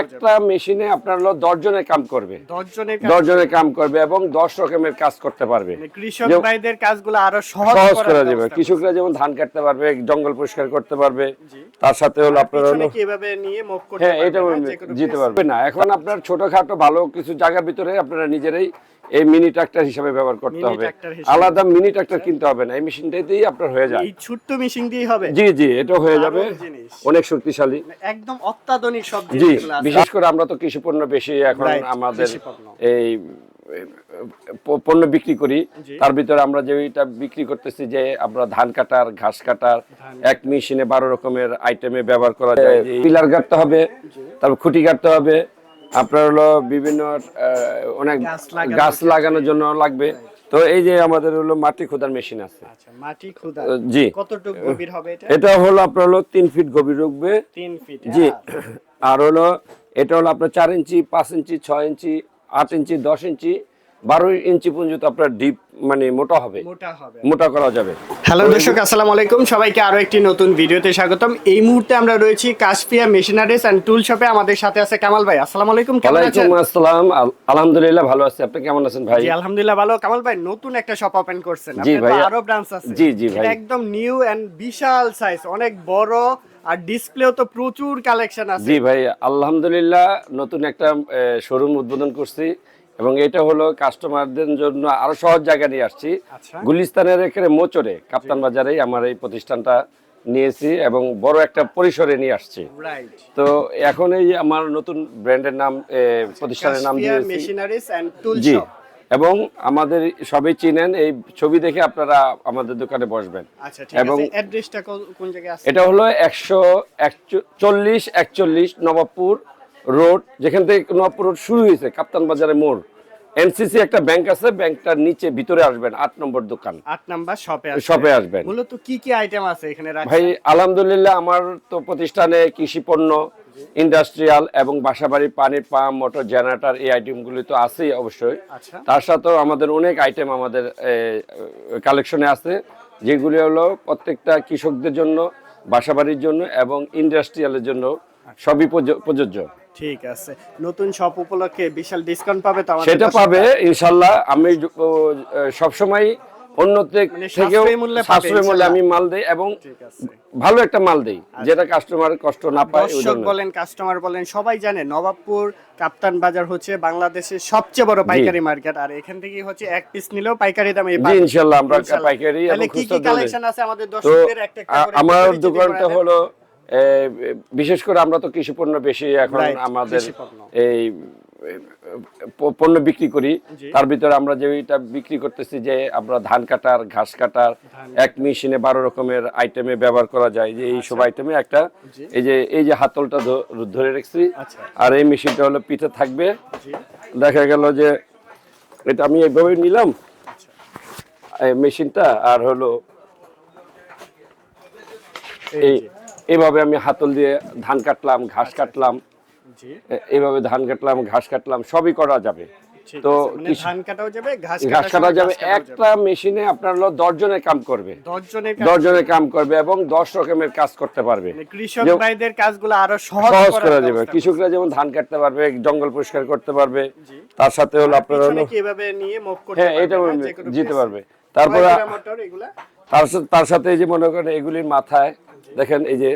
একটা মেশিনে আপনার হলো দশ জনের কাম করবে। দশ জনের কাম করবে। এবং দশ রকমের কাজ করতে পারবে। মানে কৃষক ভাইদের কাজগুলো আরও সহজ করে দেবে কৃষকরা যেমন ধান কাটতে পারবে জঙ্গল পরিষ্কার করতে পারবে তার সাথে হলো আপনার হলো হ্যাঁ এটা জিতে পারবে না। এখন আপনার ছোটখাটো ভালো কিছু জায়গার ভিতরে আপনারা নিজেরাই এই মিনি ট্রাক্টর হিসাবে ব্যবহার করতে হবে। আলাদা মিনি ট্রাক্টর কিনতে হবে না। এই মেশিনটাতেই আপনার হয়ে যায়। এই ছোট্ট মেশিন দিয়ে হবে? জি জি এটা হয়ে যাবে। অনেক শক্তিশালী। একদম অত্যাধুনিক সব জি বিশেষ করে আমরা তো কৃষি পণ্য বেশি এখন আমাদের এই পণ্য বিক্রি করি। তার ভিতরে আমরা যেটা বিক্রি করতেছি যে আমরা ধান কাটার ঘাস কাটার এক মেশিনে বারো রকমের আইটেমে ব্যবহার করা যায়। পিলার গাড়তে হবে তারপর খুঁটি গাড়তে হবে। আপনার হলো বিভিন্ন অনেক গাছ লাগানোর জন্য। লাগবে। তো এই যে আমাদের হলো মাটি খোদার মেশিন আছে। আচ্ছা মাটি খোদা আহ, জি। কতটুকু গভীর হবে এটা? এটা হলো আপনার হলো তিন ফিট গভীর রুখবে। তিন ফিট জি। আর হলো এটা হলো আপনার চার ইঞ্চি পাঁচ ইঞ্চি ছয় ইঞ্চি আট ইঞ্চি দশ ইঞ্চি বারো ইঞ্চি পর্যন্ত আপনার ডিপ মানে মোটা হবে। মোটা করা যাবে। হ্যালো দর্শক আসসালামু আলাইকুম। সবাইকে আরও একটি নতুন ভিডিওতে স্বাগতম। এই মুহূর্তে আমরা রয়েছি কাশপিয়া মেশিনারিজ এন্ড টুল শপে আমাদের সাথে আছে কামাল ভাই। আসসালামু আলাইকুম কেমন আছেন? ওয়ালাইকুম আসসালাম। আলহামদুলিল্লাহ ভালো আছি। আপনি কেমন আছেন ভাই? জি আলহামদুলিল্লাহ ভালো। কামাল ভাই নতুন একটা শপ ওপেন করছেন। জি আপনার তো আরও ব্রাঞ্চ আছে। জি, জি ভাই। একদম নিউ এন্ড বিশাল সাইজ অনেক বড় আর ডিসপ্লেও তো প্রচুর কালেকশন আছে। জি ভাই আলহামদুলিল্লাহ নতুন একটা শোরুম উদ্বোধন করছি এবং এটা হলো কাস্টমারদের জন্য আরও সহজ জায়গা নিয়ে আসছি। আচ্ছা। গুলিস্তানের এখানে মোচরে কাপ্তান বাজারে আমার এই প্রতিষ্ঠানটা নিয়েছি এবং বড় একটা পরিসরে নিয়ে আসছি। তো এখন এই আমার নতুন ব্র্যান্ডের নাম প্রতিষ্ঠানের নাম দিয়েছি। মেশিনারিজ এন্ড টুল জি। শপ এবং আমাদের সবাই চিনেন এই ছবি দেখে আপনারা আমাদের দোকানে বসবেন। আচ্ছা এবং এটা হলো একশো চল্লিশ একচল্লিশ নবাবপুর রোড যেখান থেকে নবাবপুর রোড শুরু হয়েছে কাপ্তান বাজারে মোড়। এনসিসি একটা ব্যাংক আছে ব্যাংকটার নিচে ভিতরে আসবেন আট নম্বর দোকান। আট নাম্বার শপে শপে আসবেন। মূলত কি কি আইটেম আছে এখানে ভাই আলহামদুলিল্লাহ আমার তো প্রতিষ্ঠানে কৃষি পণ্য ইন্ডাস্ট্রিয়াল এবং বাসাবাড়ি পানির পাম্প মোটর জেনারেটর এই আইটেমগুলি তো আছেই অবশ্যই। আচ্ছা। তার সাথেও আমাদের অনেক আইটেম আমাদের কালেকশনে আছে যেগুলি হলো প্রত্যেকটা কৃষকদের জন্য বাসাবাড়ির জন্য এবং ইন্ডাস্ট্রিয়ালের জন্য সবই প্রযোজ্য- প্রযোজ্য। ঠিক আছে। নতুন শপ উপলক্ষে বিশাল ডিসকাউন্ট পাবে তো আমাদের সেটা পাবে ইনশাল্লাহ আমি সব সময় অন্য মানে থেকেও সাশ্রয়ী মূল্যে পাবে সাশ্রয় মূল্যে আমি মাল দেই এবং ভালো একটা মাল দেই যেটা কাস্টমার কষ্ট না পায় দর্শক বলেন কাস্টমার বলেন সবাই জানে নবাবপুর কাপ্তান বাজার হচ্ছে বাংলাদেশের সবচেয়ে বড় পাইকারি মার্কেট আর এখান থেকে হচ্ছে এক পিস নিলেও পাইকারি দামে আমরা পাইকারি এবং তাহলে কি কি খুচরা কালেকশন আছে আমাদের দর্শকদের? একটা একটা করে আমার দোকানটা হলো বিশেষ করে আমরা তো কৃষি পণ্য বেশি এখন আমাদের এই পণ্য বিক্রি করি। তার ভিতরে আমরা যেটা বিক্রি করতেছি যে আমরা ধান কাটার ঘাস কাটার এক মেশিনে বারো রকমের আইটেমে ব্যবহার করা যায়। যে এই সব আইটেমে একটা এই যে এই যে হাতলটা ধরে রেখেছি। আচ্ছা। আর এই মেশিনটা হলো পিঠে থাকবে। দেখা গেল যে এটা আমি এইভাবে নিলাম। এই মেশিনটা আর হলো এই যে, এইভাবে আমি হাতল দিয়ে ধান কাটলাম ঘাস কাটলাম। জি। এ- এইভাবে ধান কাটলাম ঘাস কাটলাম সবই করা যাবে। তো মানে ধান কাটাও যাবে ঘাস কাটা যাবে। একটা মেশিনে আপনার হলো দশ জনের কাম করবে। দশ জনের কাম করবে এবং দশ রকমের কাজ করতে পারবে। মানে কৃষক ভাইদের কাজগুলো আরও সহজ করে ব্যবস্থা কৃষকরা যেমন ধান কাটতে পারবে জঙ্গল পরিষ্কার করতে পারবে তার সাথে হলো আপনার হলো এভাবে হ্যাঁ এটা জিতে পারবে। তারপরে তার সাথে এই যে মনে করেন এগুলির মাথায় দেখেন এই যে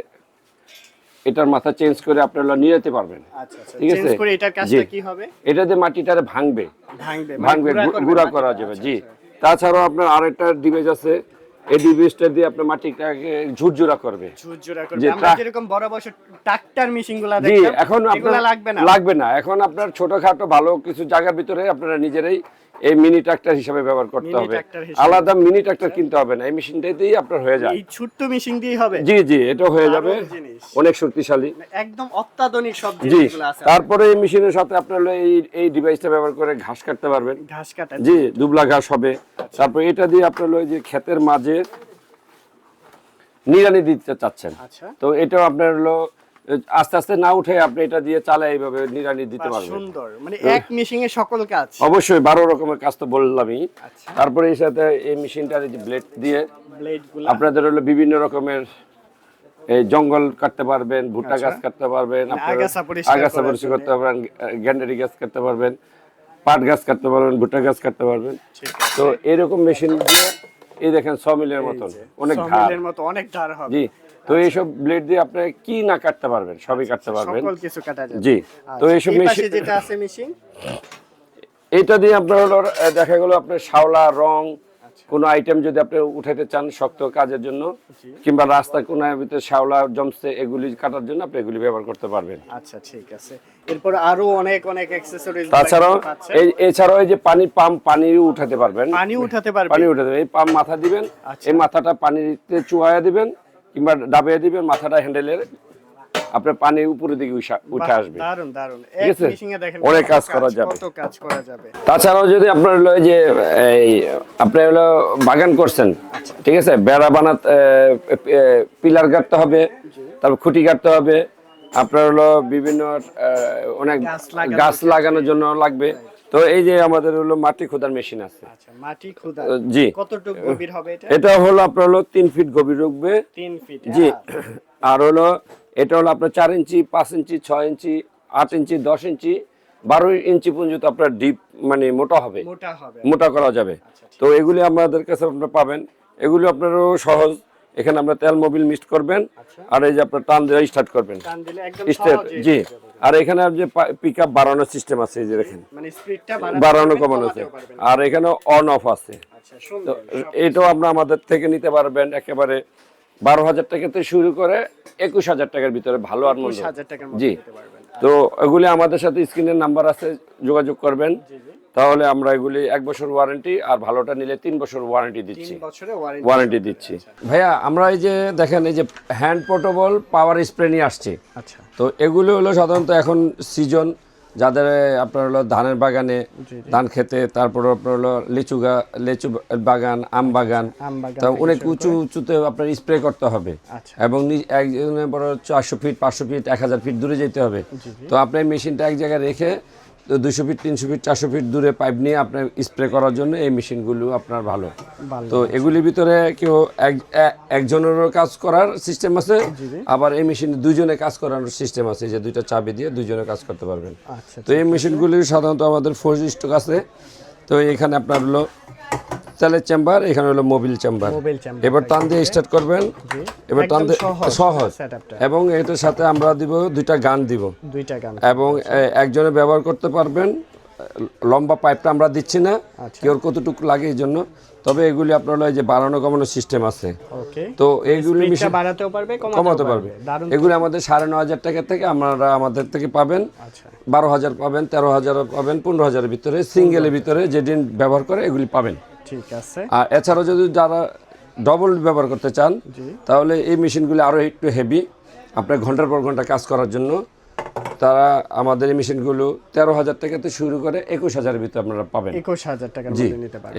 এটার মাথা চেঞ্জ করে আপনারা নিয়ে যেতে পারবেন। আচ্ছা আচ্ছা। ঠিক আছে? এটা দিয়ে মাটিটারে ভাঙবে। ভাঙবে মানে গুঁড়া মাটিটা। করা যাবে আচ্ছা, জি। তাছাড়াও আপনার আরেকটা ডিভাইস আছে এই ডিভাইসটা দিয়ে আপনার মাটিটাকে ঝুরঝুরা করবে। ঝুরঝুরা করবে। আমরা যেরকম বড় বড় ট্রাক্টর এখন আপনার লাগবে না। লাগবে না। এখন আপনার ছোটখাটো ভালো কিছু জায়গার ভিতরে আপনারা নিজেরাই এই মিনি ট্রাক্টর হিসাবে ব্যবহার করতে হবে। আলাদা মিনি ট্রাক্টর কিনতে হবে না এই মেশিনটাতেই আপনার হয়ে যায়। এই ছোট্ট মেশিন দিয়ে হবে? জি জি এটা হয়ে যাবে। অনেক শক্তিশালী। একদম অত্যাধুনিক সব জিনিসগুলো আছে। তারপরে এই মেশিনের সাথে আপনার এই এই ডিভাইসটা ব্যবহার করে ঘাস কাটতে পারবেন। ঘাস কাটা জি দুবলা ঘাস হবে। আচ্ছা। তারপর এটা দিয়ে আপনার এই যে ক্ষেতের মাঝে নিড়ানি দিতে চাচ্ছেন। আচ্ছা। তো এটাও আপনার হলো আস্তে আস্তে না উঠে আপনি এটা দিয়ে চালে এইভাবে নিড়ানি দিতে পারবেন। সুন্দর মানে এক মেশিনে সকল কাজ। অবশ্যই বারো রকমের কাজ তো বললামই। আচ্ছা। তারপরে এই সাথে এই মেশিনটার যে ব্লেড দিয়ে আপনাদের হলো বিভিন্ন রকমের এই জঙ্গল কাটতে পারবেন ভুট্টা আচ্ছা। গাছ কাটতে পারবেন মানে আগাছা পরিষ্কার। করতে পারবেন গ্যান্ডারি গাছ কাটতে পারবেন পাট গাছ কাটতে পারবেন ভুট্টা গাছ কাটতে পারবেন। তো এরকম মেশিন দিয়ে এই দেখেন ছ মিলের মতন অনেক ধার। অনেক ধার হবে। জি। তো এইসব ব্লেড দিয়ে আপনি কি না কাটতে পারবেন? সবই কাটতে পারবেন। সকল কিছু কাটা যাবে। জি তো আচ্ছা, এইসব মেশিন যেটা আছে মেশিন এটা দিয়ে আপনার হলো দেখা গেল আপনার শাওলা রং আচ্ছা। কোনো আইটেম যদি আপনি উঠাইতে চান শক্ত কাজের জন্য কিংবা রাস্তা কোনার ভিতরে শাওলা জমছে এগুলি কাটার জন্য আপনি এগুলি ব্যবহার করতে পারবেন। আচ্ছা ঠিক আছে। এরপর আরও অনেক অনেক অ্যাকসেসরিজ তাছাড়াও এছাড়াও এই যে পানি পাম্প পানি উঠাতে পারবেন। পানি উঠাতে পারবে পানি উঠাতে এই পাম্প মাথা দিবেন। আচ্ছা। এই মাথাটা পানিতে চুয়াইয়া দিবেন। কিংবা ডাবিয়ে দিবেন মাথাটা হ্যান্ডেলের আপনার পানি উপরের দিকে উঠা- আসবে। দারুণ দারুণ ঠিক আছে? অনেক কাজ করা যাবে। কত কাজ করা যাবে। তাছাড়াও যদি আপনার হলো এই যে এই আপনি হলো বাগান করছেন ঠিক আছে? বেড়া বানাতে পিলার কাটতে হবে তারপর খুঁটি কাটতে হবে আপনার হলো বিভিন্ন অনেক গাছ লাগানোর জন্য লাগবে। তো এই যে আমাদের হলো মাটি খোদার মেশিন আছে। আচ্ছা মাটি খুদা জি। কতটুকু গভীর হবে এটা? এটা হলো আপনার হলো তিন ফিট গভীর রুখবে। তিন ফিট জি। আর হলো এটা হলো আপনার চার ইঞ্চি পাঁচ ইঞ্চি ছয় ইঞ্চি আট ইঞ্চি দশ ইঞ্চি বারো ইঞ্চি পর্যন্ত আপনার ডিপ মানে মোটা হবে। মোটা হবে। মোটা করা যাবে। তো এগুলি আমাদের কাছে আপনারা পাবেন। এগুলি আপনারও সহজ। এখানে আপনার তেল মোবিল মিক্সড করবেন আর এই যে আপনার টান স্টার্ট করবেন। দিলে স্টার্ট সহজে জি। আর এখানে যে পিক আপ বাড়ানোর সিস্টেম আছে এই যে দেখেন। মানে বাড়ানো কমানো আছে। আর এখানে অন অফ আছে। আচ্ছা এটাও আপনার আমাদের থেকে নিতে পারবেন একেবারে বারো হাজার টাকা থেকে শুরু করে একুশ হাজার টাকার ভিতরে ভালো আর মন্দ। 20000 টাকার মধ্যে জি। তো এগুলি আমাদের সাথে স্ক্রিনের নাম্বার আছে যোগাযোগ করবেন। তাহলে আমরা এগুলি এক বছর ওয়ারেন্টি আর ভালোটা নিলে তিন বছর ওয়ারেন্টি দিচ্ছি। ওয়ারেন্টি দিচ্ছি। ভাইয়া আমরা এই যে দেখেন এই যে হ্যান্ড পোর্টেবল পাওয়ার স্প্রে নিয়ে আসছি। আচ্ছা। তো এগুলো হলো সাধারণত এখন সিজন যাদের আপনার হলো ধানের বাগানে ধান খেতে তারপর আপনার হলো লিচু গা লিচু বাগান আম বাগান। আম বাগান তা অনেক উঁচু উঁচুতে আপনার স্প্রে করতে হবে। আচ্ছা। এবং একজনের বড় চারশো ফিট পাঁচশো ফিট এক হাজার ফিট দূরে যেতে হবে। তো আপনার মেশিনটা এক জায়গায় রেখে দুশো ফিট তিনশো ফিট চারশো ফিট দূরে পাইপ নিয়ে আপনার স্প্রে করার জন্য এই মেশিনগুলো আপনার ভালো। তো এগুলির ভিতরে কেউ এক- একজনেরও কাজ করার সিস্টেম আছে আবার এই মেশিন দুজনে কাজ করার সিস্টেম আছে যে দুইটা চাবি দিয়ে দুজনে কাজ করতে পারবেন। আচ্ছা তো এই মেশিনগুলি সাধারণত আমাদের ফোর স্টক আছে। তো এখানে আপনার হলো তেলের চেম্বার এখানে হলো মোবিল চেম্বার। এবার টান দিয়ে স্টার্ট করবেন। এবার টান দিয়ে সহজ এবং এটার সাথে আমরা দিব দুইটা গান দিব। দুইটা গান। এবং একজনে ব্যবহার করতে পারবেন। লম্বা পাইপটা আমরা দিচ্ছি না। আচ্ছা। কেউ কতটুকু লাগে এই জন্য। তবে এগুলি আপনার হলো যে বাড়ানো কমানোর সিস্টেম আছে। তো এইগুলি বাড়াতেও পারবে কমাতে পারবে। এগুলি আমাদের সাড়ে ন হাজার টাকা থেকে আমরা আমাদের থেকে পাবেন। আচ্ছা। বারো হাজার পাবেন তেরো হাজার পাবেন পনেরো হাজারের ভিতরে সিঙ্গেলের ভিতরে যেদিন ব্যবহার করে এগুলি পাবেন। ঠিক আছে। আর এছাড়াও যদি যারা ডবল ব্যবহার করতে চান তাহলে এই মেশিনগুলি আরও একটু হেভি আপনার ঘণ্টার পর ঘণ্টা কাজ করার জন্য তারা আমাদের এই মেশিনগুলো তেরো হাজার টাকা থেকে শুরু করে একুশ ভিতরে আপনারা পাবেন। একুশ হাজার টাকার জি।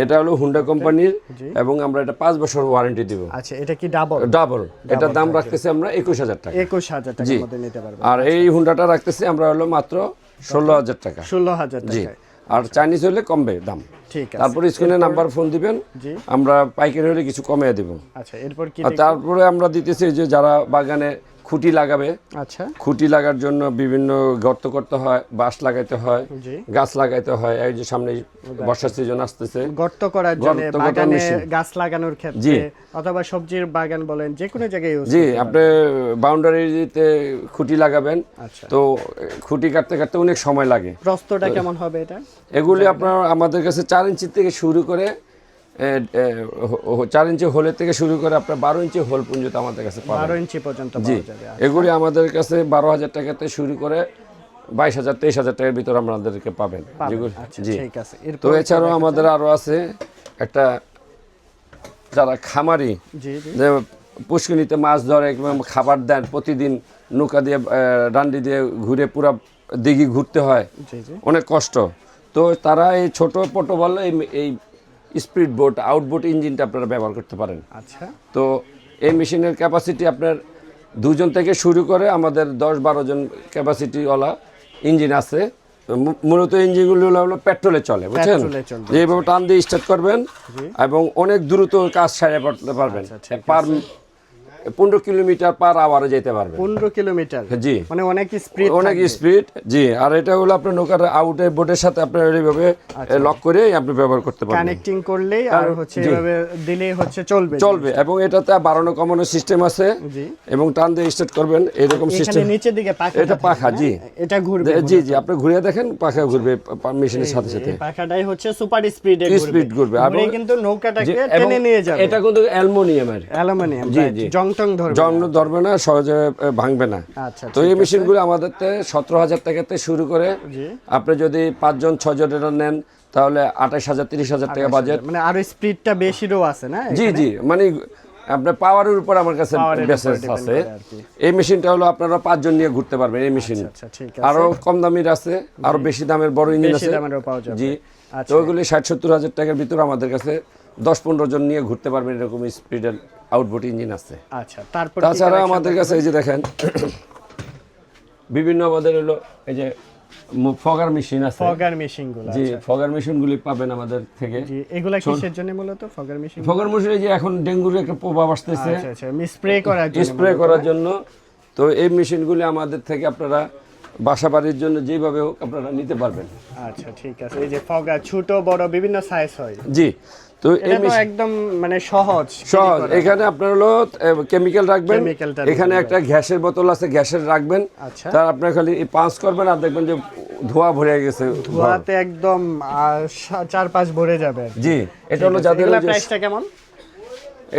এটা হলো হুন্ডা কোম্পানির এবং আমরা এটা পাঁচ বছর ওয়ারেন্টি দিব। আচ্ছা এটা কি ডাবল ডাবল এটার দাম রাখতেছি আমরা একুশ হাজার টাকা। একুশ হাজার মধ্যে নিতে আর এই হুন্ডাটা রাখতেছি আমরা হলো মাত্র ষোলো হাজার টাকা। ষোলো হাজার জি। আর চাইনিজ হলে কমবে দাম। ঠিক আছে। তারপরে স্ক্রিনে নাম্বার ফোন দিবেন। আমরা পাইকারি হলে কিছু কমিয়ে দেব। আচ্ছা এরপর কি তারপরে আমরা দিতেছি যে যারা বাগানে খুঁটি লাগাবে। আচ্ছা। খুঁটি লাগার জন্য বিভিন্ন গর্ত করতে হয় বাঁশ লাগাইতে হয় গাছ লাগাইতে হয়। এই যে সামনে বর্ষার সিজন আসতেছে। গর্ত করার জন্য বাগানে গাছ লাগানোর ক্ষেত্রে অথবা সবজির বাগান বলেন যে কোনো জায়গায় ইউজ জি আপনি বাউন্ডারিতে খুঁটি লাগাবেন। আচ্ছা। তো খুঁটি কাটতে কাটতে অনেক সময় লাগে। প্রস্তটা কেমন হবে এটা? এগুলি আপনার আমাদের কাছে চার ইঞ্চি থেকে শুরু করে চার ইঞ্চি হোলের থেকে শুরু করে আপনার বারো ইঞ্চি হোল পর্যন্ত আমাদের কাছে বারো ইঞ্চি পর্যন্ত জি। এগুলি আমাদের কাছে বারো হাজার টাকাতে শুরু করে বাইশ হাজার তেইশ হাজার টাকার ভিতরে আমাদেরকে পাবেন। যেগুলি আচ্ছা জি। তো এছাড়াও আমাদের আরও আছে একটা যারা খামারি যে পুষ্কিনিতে মাছ ধরে খাবার দেন প্রতিদিন নৌকা দিয়ে ডান্ডি দিয়ে ঘুরে পুরা দিঘি ঘুরতে হয়। অনেক কষ্ট। তো তারা এই ছোট পটোবল বলে এই স্পিড বোট আউটবোট ইঞ্জিনটা আপনারা ব্যবহার করতে পারেন। আচ্ছা। তো এই মেশিনের ক্যাপাসিটি আপনার দুজন থেকে শুরু করে আমাদের দশ বারো জন ক্যাপাসিটিওয়ালা ইঞ্জিন আছে। মূলত ইঞ্জিনগুলো হলো হলো পেট্রোলে চলে বুঝছেন? যেভাবে টান দিয়ে স্টার্ট করবেন এবং অনেক দ্রুত কাজ সারে পারবেন। আচ্ছা, পার পনেরো কিলোমিটার পার আওয়ারে যেতে পারবে পনেরো কিলোমিটার? জি। মানে অনেক স্পিড অনেক স্পিড জি। আর এটা হলো আপনার নৌকার আউটের বোটের সাথে আপনার এইভাবে আচ্ছা। লক করে আপনি ব্যবহার করতে পারবেন। কানেক্টিং করলেই আর হচ্ছে জি। এভাবে দিলেই হচ্ছে চলবে চলবে। এবং এটাতে বাড়ানো কমানো সিস্টেম আছে। জি। এবং টান দিয়ে স্টার্ট করবেন এরকম সিস্টেম নিচের দিকে পাখা এটা পাখা, জি। এটা ঘুরবে জি জি। আপনি ঘুরে দেখেন পাখা ঘুরবে মেশিনের সাথে সাথে। পাখাটাই হচ্ছে সুপার স্পিডে ঘুরবে। স্পিড ঘুরবে? ঘুরে এবং- কিন্তু নৌকাটাকে টেনে নিয়ে যাবে। এটা কিন্তু অ্যালুমিনিয়ামের। অ্যালুমিনিয়াম জি, জি। জং টং ধরবে জন্ম ধরবে না সহজে ভাঙবে না। আচ্ছা তো এই মেশিনগুলো আমাদের সতেরো হাজার টাকা থেকে শুরু করে আপনি যদি পাঁচজন ছজন এটা নেন তাহলে আঠাশ হাজার তিরিশ হাজার টাকা বাজেট মানে আরও স্পিডটা বেশিরও আছে না জি জি মানে আপনার পাওয়ারের উপর আমার কাছে depend আছে। এই মেশিনটা হলো আপনারা পাঁচজন নিয়ে ঘুরতে পারবেন এই মেশিন। আচ্ছা আছে। আরও কম দামের আছে আরও বেশি দামের বড় ইঞ্জিন আছে। জি। আচ্ছা। তো ওইগুলি ষাট সত্তর হাজার টাকার ভিতরে আমাদের কাছে দশ পনেরো জন নিয়ে ঘুরতে পারবেন এরকম স্পিডের আউটপুট ইঞ্জিন আছে। আচ্ছা তারপর তাছাড়া আমাদের কাছে এই যে দেখেন বিভিন্ন আমাদের হলো এই যে ফগার মেশিন আছে। ফগার মেশিনগুলো জি ফগার মেশিনগুলি পাবেন আমাদের থেকে। জি এগুলা কিসের জন্য মূলত? Fogger machine? ফগার মেশিনে যে এখন ডেঙ্গুর একটা প্রভাব আসতেছে। আচ্ছা আচ্ছা স্প্রে করার জন্য স্প্রে করার জন্য। তো এই মেশিনগুলি আমাদের থেকে আপনারা বাসা বাড়ির জন্য যেভাবে হোক আপনারা নিতে পারবেন। আচ্ছা ঠিক আছে। এই যে ফগা ছোট বড় বিভিন্ন সাইজ হয়। জি তো একদম মানে সহজ। সহজ। এখানে আপনার হলো কেমিক্যাল রাখবেন। এখানে একটা গ্যাসের বোতল আছে গ্যাসের রাখবেন। আচ্ছা। তার আপনার খালি পাঁচ করবেন আর দেখবেন যে ধোয়া ভরে গেছে। ধোয়াতে একদম চার পাঁচ ভরে যাবে জি এটা হলো যাদের প্রাইসটা কেমন?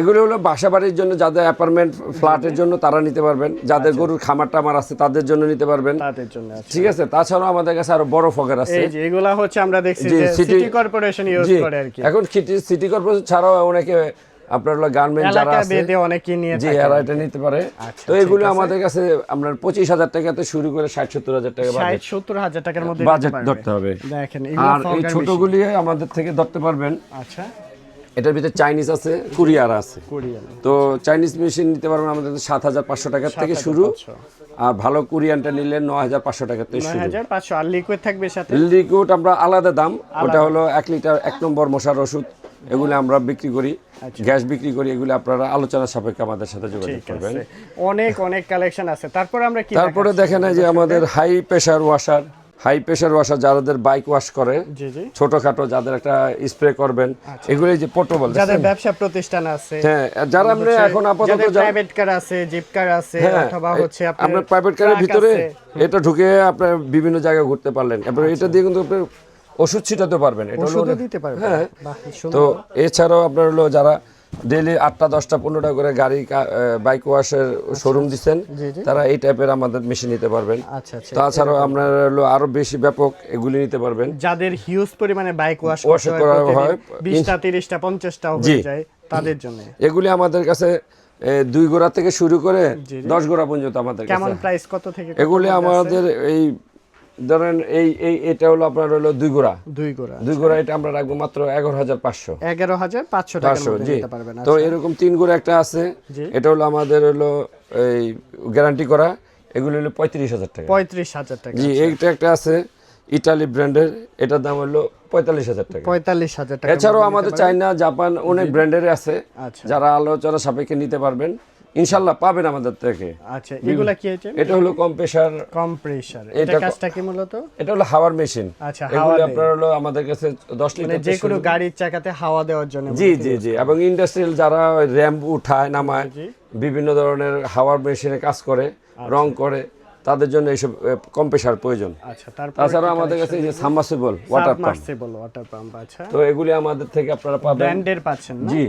এগুলো হলো বাসা বাড়ির জন্য যাদের অ্যাপার্টমেন্ট ফ্ল্যাটের জন্য তারা নিতে পারবেন। যাদের আচ্ছা। গরুর খামার টামার আছে তাদের জন্য নিতে পারবেন। তাদের জন্য ঠিক আছে? তাছাড়াও আমাদের কাছে আরও বড় ফগার আছে। এই যে এগুলা হচ্ছে আমরা দেখছি যে সিটি কর্পোরেশন ইউজ করে আর কি। এখন সিটি কর্পোরেশন ছাড়াও অনেকে আপনার হলো গার্মেন্ট যারা আছে অনেকে নিয়ে জি এরা এটা নিতে পারে। আচ্ছা, তো এগুলো আমাদের কাছে আপনার পঁচিশ হাজার টাকাতে শুরু করে ষাট সত্তর হাজার টাকা ষাট সত্তর হাজার টাকার মধ্যে বাজেট ধরতে হবে। দেখেন আর এই ছোটগুলি আমাদের থেকে ধরতে পারবেন। আচ্ছা। এটার ভিতরে চাইনিজ আছে কুরিয়ার আছে। তো চাইনিজ মেশিন নিতে পারবেন আমাদের সাত হাজার পাঁচশো টাকার থেকে শুরু। আর ভালো কোরিয়ানটা নিলে ন হাজার পাঁচশো টাকার থেকে শুরু। আর লিকুইড থাকবে সাথে? লিকুইড আমরা আলাদা দাম। ওটা হলো এক লিটার এক নম্বর মশার ওষুধ। এগুলো আমরা বিক্রি করি। গ্যাস বিক্রি করি। এগুলো আপনারা আলোচনা সাপেক্ষে আমাদের সাথে যোগাযোগ করবেন। অনেক অনেক কালেকশন আছে। তারপরে আমরা কি তারপরে দেখেন যে আমাদের high pressure washer high pressure washer যাদের বাইক ওয়াশ করে জি জি। ছোটখাটো যাদের একটা স্প্রে করবেন এগুলো এই যে পোর্টেবল যাদের ব্যবসা প্রতিষ্ঠান আছে হ্যাঁ যারা আমরা এখন আপাতত প্রাইভেট কার আছে জিপ কার আছে হ্যাঁ, অথবা হচ্ছে আপনার আপনার প্রাইভেট কারের ভিতরে এটা ঢুকে আপনার বিভিন্ন জায়গায় ঘুরতে পারলেন। এবার এটা দিয়ে কিন্তু আপনি ওষুধ ছিটাতে পারবেন। এটা হলো ওষুধও দিতে পারবে হ্যাঁ। তো এছাড়াও আপনার হলো যারা ডেলি আটটা দশটা পনেরোটা করে গাড়ি বাইক ওয়াশের শোরুম দিচ্ছেন জি, জি। তারা এই টাইপের আমাদের মেশিন নিতে পারবেন আচ্ছা আচ্ছা তাছাড়াও আপনার হলো আরও বেশি ব্যাপক এগুলি নিতে পারবেন যাদের হিউজ পরিমাণে বাইক ওয়াশ করতে করা হয়। বিশটা তিরিশটা পঞ্চাশটা। হয়ে যায় তাদের জন্য এগুলি আমাদের কাছে দুই গোড়া থেকে শুরু করে। দশ গোড়া পর্যন্ত আমাদের কেমন প্রাইস কত থেকে এগুলি আমাদের এই ধরেন এই এই এটা হলো আপনার হলো দুই গোড়া। দুই গোড়া দুই গোড়া এটা আমরা রাখব মাত্র এগারো হাজার পাঁচশো। এগারো হাজার পাঁচশো পাঁচশো মধ্যে জি। পারবেন তো আচ্ছা। এরকম তিন গোড়া একটা আছে। এটা হলো আমাদের হলো এই গ্যারান্টি করা। এগুলো হলো পঁয়ত্রিশ হাজার টাকা। পঁয়ত্রিশ হাজার টাকা জি এইটা একটা আছে ইটালি ব্র্যান্ডের। এটার দাম হলো পঁয়তাল্লিশ হাজার টাকা। পঁয়তাল্লিশ হাজার টাকা এছাড়াও আমাদের চাইনা জাপান অনেক ব্র্যান্ডের আছে। আচ্ছা। যারা আলোচনা সাপেক্ষে নিতে পারবেন। ইনশাল্লাহ পাবেন আমাদের থেকে। আচ্ছা এগুলা কি আইটেম এটা হলো কম্প্রেসার কম্প্রেসার এটা কাজটা কি মূলত? এটা হলো হাওয়ার মেশিন আচ্ছা এগুলো। আপনার হলো আমাদের কাছে দশ মানে লিটার যে কোনো গাড়ির চাকাতে হাওয়া দেওয়ার জন্য জি জি জি। এবং ইন্ডাস্ট্রিয়াল যারা র্যাম্প উঠায় নামায় বিভিন্ন ধরনের হাওয়ার মেশিনে কাজ করে রং করে তাদের জন্য এইসব কম্প্রেসার প্রয়োজন। আচ্ছা তারপর তাছাড়া আমাদের কাছে এই যে submersible water pump submersible water pump আচ্ছা। তো এগুলি আমাদের থেকে আপনারা পাবেন। ব্র্যান্ডের পাচ্ছেন না? জি।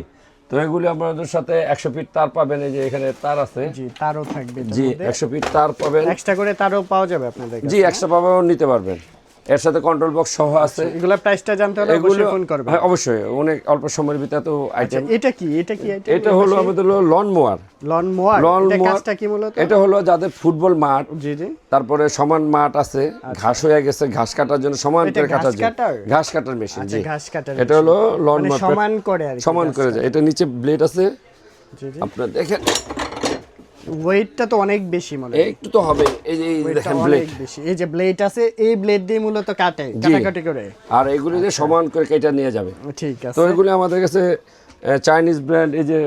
তো এগুলি আপনাদের সাথে একশো ফিট তার পাবেন এই যে এখানে তার আছে। জি তারও থাকবে জি একশো ফিট তার পাবেন। এক্সট্রা করে তারও পাওয়া যাবে আপনাদের জি একশো পাবেও নিতে পারবেন। এর সাথে কন্ট্রোল বক্স সহ আছে। এগুলা প্রাইসটা জানতে হলে অবশ্যই ফোন করবেন হ্যাঁ, অবশ্যই। অনেক অল্প সময়ের ভিতরে তো আইটেম এটা কি? এটা কি? আইটেম এটা হলো আমাদের লন মোয়ার লন মোয়ার এটা কাজটা কি মূলত? এটা হলো যাদের ফুটবল মাঠ। জি জি। তারপরে সমান মাঠ আছে। ঘাস হয়ে গেছে ঘাস কাটার জন্য সমান করে ঘাস কাটার? জন্য ঘাস কাটার মেশিন আচ্ছা জি। ঘাস কাটার এটা হলো লন মানে মাঠ সমান করে আর সমান করে যায়। এটা নিচে ব্লেড আছে। জি জি। আপনার দেখেন। ওয়েটটা তো অনেক বেশি মনে একটু তো হবে। এই যে দেখেন ব্লেড বেশি। এই যে ব্লেড আছে এই ব্লেড দিয়ে মূলত কাটে কাটাকাটি করে। আর এগুলি যে সমান করে কেটে নিয়ে যাবে। ঠিক তো আছে। এগুলি আমাদের কাছে চাইনিজ ব্র্যান্ড এই যে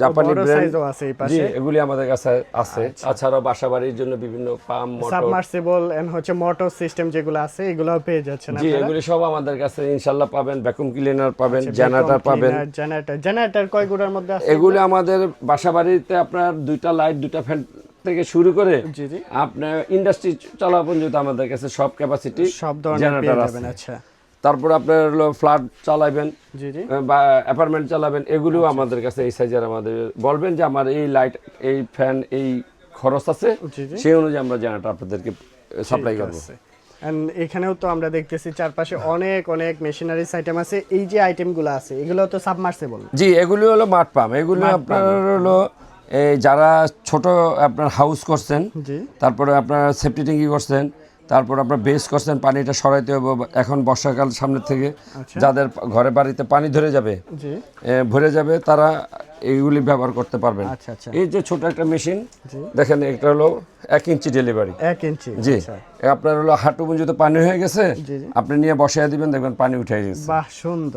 জাপানি ব্র্যান্ড আছে এই পাশে? এগুলি আমাদের কাছে আছে। আচ্ছা। তাছাড়াও বাসাবাড়ির জন্য বিভিন্ন পাম্প মোটর। সাবমার্সিবল এন্ড হচ্ছে মোটর সিস্টেম যেগুলো আছে এগুলোও পেয়ে যাচ্ছেন জি এগুলি সব আমাদের কাছে ইনশাল্লাহ পাবেন। ভ্যাকুম ক্লিনার পাবেন জেনারেটর পাবেন। জেনারেটর জেনারেটর কয় গুড়ার মধ্যে আছে এগুলি? আমাদের বাসাবাড়িতে আপনার দুইটা লাইট দুইটা ফ্যান থেকে শুরু করে জি জি। আপনার ইন্ডাস্ট্রি চলা পর্যন্ত আমাদের কাছে সব ক্যাপাসিটি সব ধরনের পেয়ে যাবেন আচ্ছা। তারপর আপনার হলো ফ্ল্যাট চালাবেন জি জি। বা অ্যাপার্টমেন্ট চালাবেন এগুলিও আচ্ছা। আমাদের কাছে এই সাইজের আমাদের। বলবেন যে আমার এই লাইট এই ফ্যান এই খরচ আছে সেই অনুযায়ী আমরা জেনারেটর আপনাদেরকে সাপ্লাই করব। এখানেও তো আমরা দেখতেছি চারপাশে অনেক অনেক মেশিনারিজ আইটেম আছে। এই যে আইটেমগুলো আছে এগুলো তো সাবমার্সিবল জি এগুলি হলো মাঠ পাম্প এগুলি আপনার হলো এই যারা ছোট আপনার হাউস করছেন জি। তারপরে আপনার সেফটি ট্যাঙ্কি করছেন তারপর আপনার বেস করছেন পানিটা সরাইতে হবে এখন বর্ষাকাল সামনে থেকে। আচ্ছা। যাদের ঘরে বাড়িতে পানি ধরে যাবে ভরে যাবে তারা এইগুলি ব্যবহার করতে পারবেন। আচ্ছা আচ্ছা। এই যে ছোট একটা মেশিন দেখেন এটা হলো এক ইঞ্চি ডেলিভারি। এক ইঞ্চি জি। আপনার হলো হাঁটু পর্যন্ত পানি হয়ে গেছে আপনি নিয়ে বসায় দিবেন দেখবেন পানি উঠে গেছে।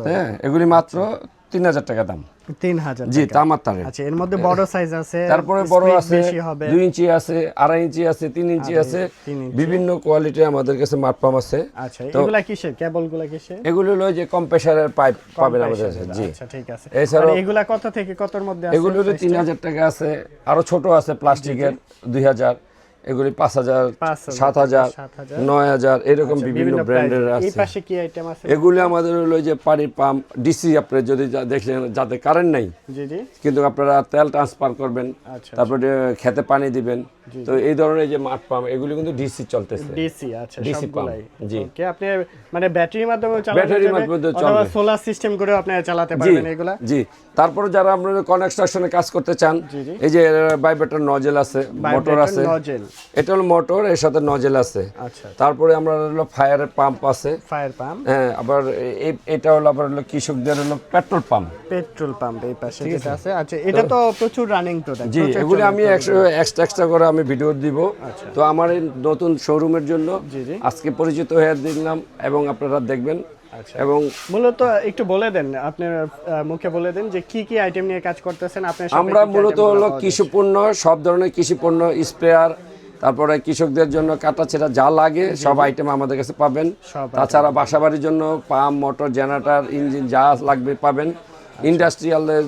হ্যাঁ এগুলি মাত্র তিন হাজার টাকা দাম। তিন হাজার জি তামার তারে। আচ্ছা এর মধ্যে বড় সাইজ আছে তারপরে বড় আছে দুই ইঞ্চি আছে আড়াই ইঞ্চি আছে তিন ইঞ্চি আছে। বিভিন্ন কোয়ালিটির আমাদের কাছে মাঠ পাম্প আছে। আচ্ছা এগুলা কিসের? কেবলগুলা কিসের? এগুলো হলো যে কম্প্রেসারের পাইপ পাবেন আমাদের কাছে জি। আচ্ছা ঠিক আছে। এগুলা কত থেকে কতর মধ্যে আছে? এগুলো হলো তিন হাজার টাকা আছে আরও ছোট আছে প্লাস্টিকের দুই হাজার এগুলি পাঁচ হাজার সাত হাজার নয় হাজার এরকম আচ্ছা, বিভিন্ন ব্র্যান্ডের আছে। এগুলি আমাদের হলো যে পানি পাম্প ডিসি আপনি যদি দেখলেন যাতে কারেন্ট নাই কিন্তু আপনারা তেল ট্রান্সফার করবেন আচ্ছা। তারপরে খেতে পানি দিবেন তো এই ধরনের যে মাঠ পাম্প এগুলি কিন্তু ডিসি চলতেছে। ডিসি আচ্ছা সবগুলাই। pump, জি। ওকে আপনি মানে ব্যাটারির মাধ্যমে চালাতে ব্যাটারির যাবে মাধ্যমে অথবা। সোলার সিস্টেম করে আপনি চালাতে পারবেন এগুলা। জি। তারপরে যারা আপনারা কনস্ট্রাকশনে কাজ করতে চান। এই যে বাইবেটার নজেল আছে মোটর আছে। নজেল এটা হলো মোটর এর সাথে নজেল আছে। আচ্ছা। তারপরে আমরা হলো ফায়ারের পাম্প আছে। ফায়ার পাম্প হ্যাঁ আবার এটা হলো আবার হলো কৃষকদের হলো পেট্রোল পাম্প পেট্রোল পাম্প এই পাশে যেটা আছে। আচ্ছা এটা তো প্রচুর রানিং প্রোডাক্ট জি এগুলি আমি এক্সট্রা এক্সট্রা করে আমি ভিডিও দিব। তো আমার এই নতুন শোরুমের জন্য আচ্ছা। আজকে পরিচিত হয়ে দিলাম এবং আপনারা দেখবেন। আচ্ছা। এবং মূলত একটু বলে দেন আপনার মুখে বলে দেন যে কি কি আইটেম নিয়ে কাজ করতেছেন আপনার আমরা মূলত হলো কৃষি পণ্য সব ধরনের কৃষি পণ্য স্প্রেয়ার তারপরে কৃষকদের জন্য কাটা ছেঁড়া যা লাগে সব আইটেম আমাদের কাছে পাবেন। তাছাড়া বাসাবাড়ির জন্য পাম্প মোটর জেনারেটর ইঞ্জিন যা লাগবে পাবেন। ইন্ডাস্ট্রিয়ালের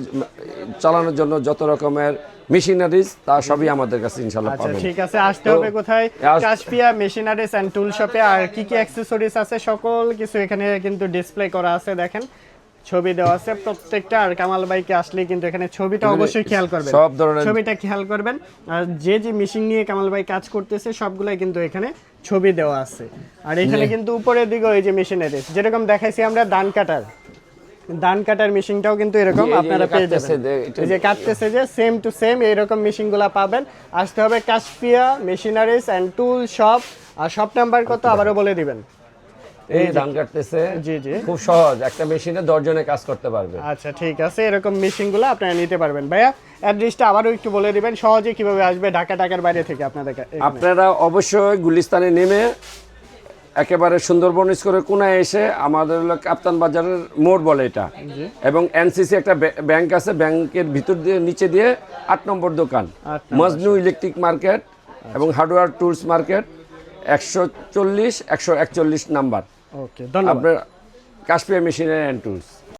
চালানোর জন্য যত রকমের মেশিনারিজ তা সবই আমাদের কাছে ইনশাল্লাহ আচ্ছা পাবেন। ঠিক আছে আসতে হবে কোথায়? কাশপিয়া মেশিনারিজ এন্ড টুল শপে আর কি কি অ্যাক্সেসরিজ আছে? সকল কিছু এখানে কিন্তু ডিসপ্লে করা আছে দেখেন। ছবি দেওয়া আছে প্রত্যেকটা আর কামাল ভাইকে আসলে কিন্তু এখানে ছবিটা অবশ্যই খেয়াল করবেন। সব ধরনের ছবিটা খেয়াল করবেন। আর যে যে মেশিন নিয়ে কামাল ভাই কাজ করতেছে সবগুলাই কিন্তু এখানে ছবি দেওয়া আছে। আর এখানে কিন্তু উপরের দিকে ওই যে মেশিনারিজ যেরকম দেখাইছি আমরা ধান কাটার। ধান কাটার মেশিনটাও কিন্তু এরকম আপনারা পেয়ে যাবেন। এই যে কাটতেছে যে সেম টু সেম এইরকম মেশিনগুলো পাবেন। আসতে হবে Kashpia machineries and tool shop R shop number কত আবারও বলে দিবেন। এই ধান কাটতেছে জি জি। খুব সহজ একটা মেশিনে দশজনে কাজ করতে পারবে। আচ্ছা ঠিক আছে এরকম মেশিনগুলো আপনারা নিতে পারবেন। ভাইয়া অ্যাড্রেসটা আবারও একটু বলে দিবেন সহজে কীভাবে আসবে ঢাকা ঢাকার বাইরে থেকে আপনাদের। আপনারা অবশ্যই গুলিস্তানে নেমে একেবারে সুন্দরবন স্কোরের কোনায় এসে আমাদের হলো কাপ্তান বাজারের মোড় বলে এটা। এবং এনসিসি একটা ব্য- ব্যাংক আছে ব্যাংকের ভিতর দিয়ে নিচে দিয়ে আট নম্বর দোকান। মজনু ইলেকট্রিক মার্কেট এবং হার্ডওয়্যার টুলস মার্কেট একশো চল্লিশ একশো একচল্লিশ নাম্বার। আপনার কাশ্মীর মেশিনের অ্যান্ড টুলস